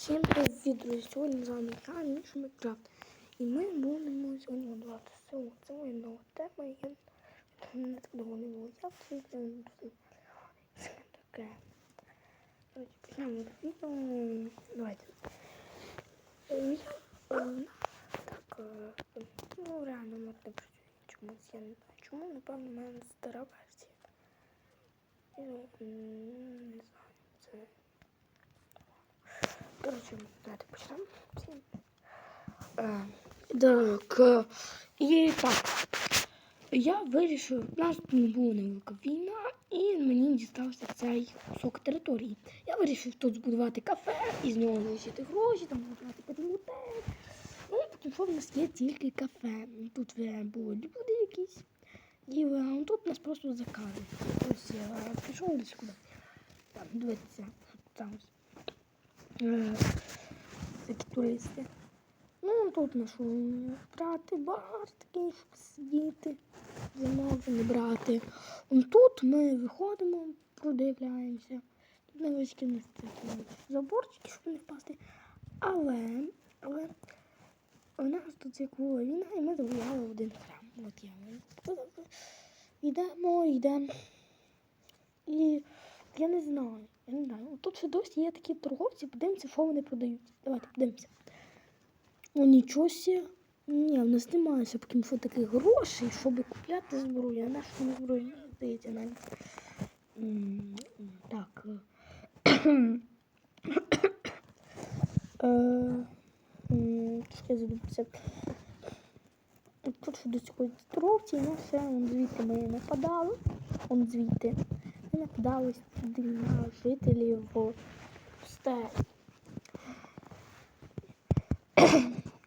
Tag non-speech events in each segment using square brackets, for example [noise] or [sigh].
Всім привіт, друзі! Сьогодні з вами я, Міша Майкрафт. І ми будемо сьогодні готувати село. Це моя нова тема. і мене так довго не було. Я все це. Це таке. Давайте почнемо відео. Давайте. Я е, так, е, ну реально можна працює чомусь. Я не знаю чому. Напевно, в мене стара версія. Не знаю, це. Коротше, давайте почнемо. Е, Так, і так. Я вирішив, у нас не була невелика війна, і мені дістався цей кусок території. Я вирішив тут збудувати кафе і з нього залишити гроші, там будувати потім готель. Ну, потім що в нас є тільки кафе. Тут були люди якісь. І е, тут нас просто заказують. Ось я пішов десь куди. Там, дивіться, там такі туристи. Ну, тут нашу брати бар, такий, щоб сидіти, замовлення брати. Тут ми виходимо, продивляємося. Тут невеличкі такі заборчики, щоб не впасти. Але, але у нас тут була війна, і ми завоювали один храм. От я. Йдемо, йдемо. І я не знаю, я не знаю. Тут ще досі є такі торговці, подивимося, що вони продають. Давайте подивимося. О, нічого сі. Ні, в нас немає поки що таких грошей, щоб купляти зброю. А наша не зброю не здається навіть. Так. Е, Трошки задумався. Тут що до цього торговці, ну все, он звідти ми нападали. Он звідти. Ми туди на жителів стелі.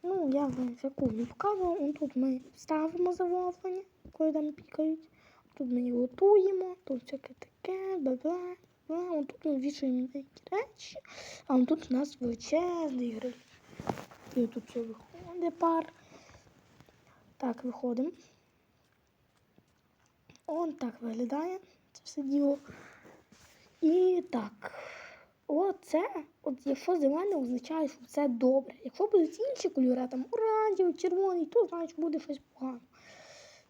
Ну, я яку не показувала. Тут ми ставимо замовлення, коли там пікають. Тут ми готуємо, тут всяке таке, бла-бла. бла. Он тут ми вішаємо деякі речі, а он тут у нас величезний гриль. І тут все виходить пар. Так, виходимо. Он так виглядає це все діло. І так. Оце, от якщо зелене, означає, що це добре. Якщо будуть інші кольори, там оранжевий, червоний, то значить буде щось погано.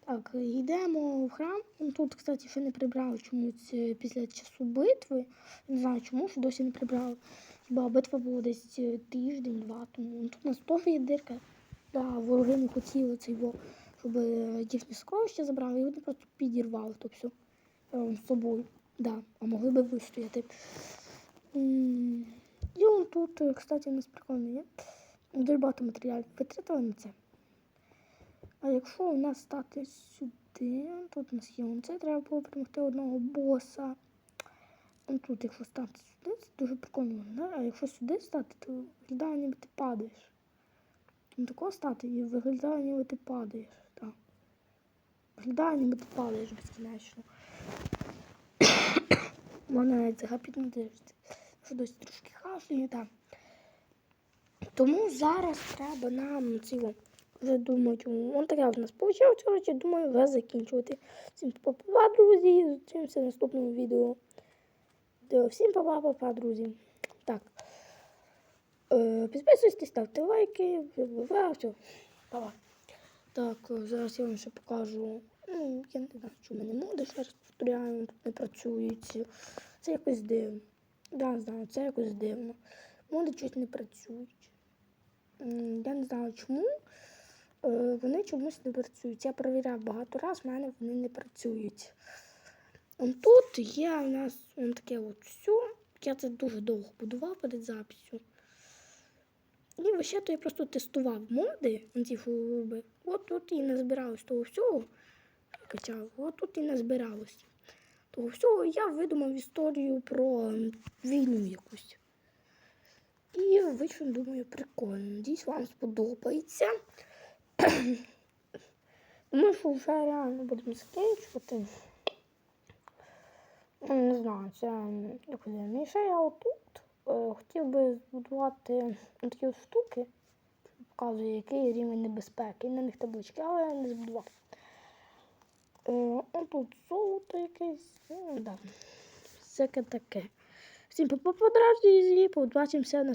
Так, йдемо в храм. Ну, Тут, кстати, ще не прибрали чомусь е, після часу битви. Не знаю чому, що досі не прибрали. Хіба битва була десь е, тиждень-два тому. Ну, Тут у нас теж є дирка. Да, вороги не хотіли цей щоб е, їхні сокровища забрали, і вони просто підірвали то все з собою. Да, а могли би вистояти. І он тут, е, кстати, у нас прикольно є. Дуже багато матеріалів витратили на це. А якщо у нас стати сюди, тут у нас є он це, треба було перемогти одного боса. Тут, якщо стати сюди, це дуже прикольно. виглядає. А якщо сюди стати, то виглядає, ніби ти падаєш. Ну такого стати і виглядає, ніби ти падаєш. Так. Виглядає, ніби ти падаєш безкінечно. Вона навіть загапітно дивиться. Що досі трошки хашує, так. Тому зараз треба нам цього вже думати. Вон таке в нас вийшло, коротше, думаю, вже закінчувати. Всім па-па, друзі. Зустрінемося в наступному відео. Всім па-па, па-па, друзі. Так. Е, Підписуйтесь, ставте лайки, все. Па-па. Так, е, зараз я вам ще покажу. Ну, я не знаю, що в мене моди, ще раз повторяю, тут не працюють. Це якось дивно. Да, знаю, це якось дивно. Моди щось не працюють. Я не знаю чому. Е, Вони чомусь не працюють. Я перевіряв багато разів, в мене вони не працюють. Тут є у нас таке от все. Я це дуже довго будував перед записю. І ще то я просто тестував моди, ті фуби. От тут і не збиралось того всього. От тут і не збиралось. Того всього я видумав історію про війну якусь. І вийшло, думаю, прикольно. Надіюсь, вам сподобається. [clears throat] Думаю, що вже реально будемо закінчувати. Ну, Не знаю, це м, як буде. І ще я отут е, хотів би збудувати такі штуки, показує, який рівень небезпеки. І на них таблички, але я не збудував. Он тут золото якесь. Ну, да. Всяке таке. Всім по-по-по, побачимося наступного.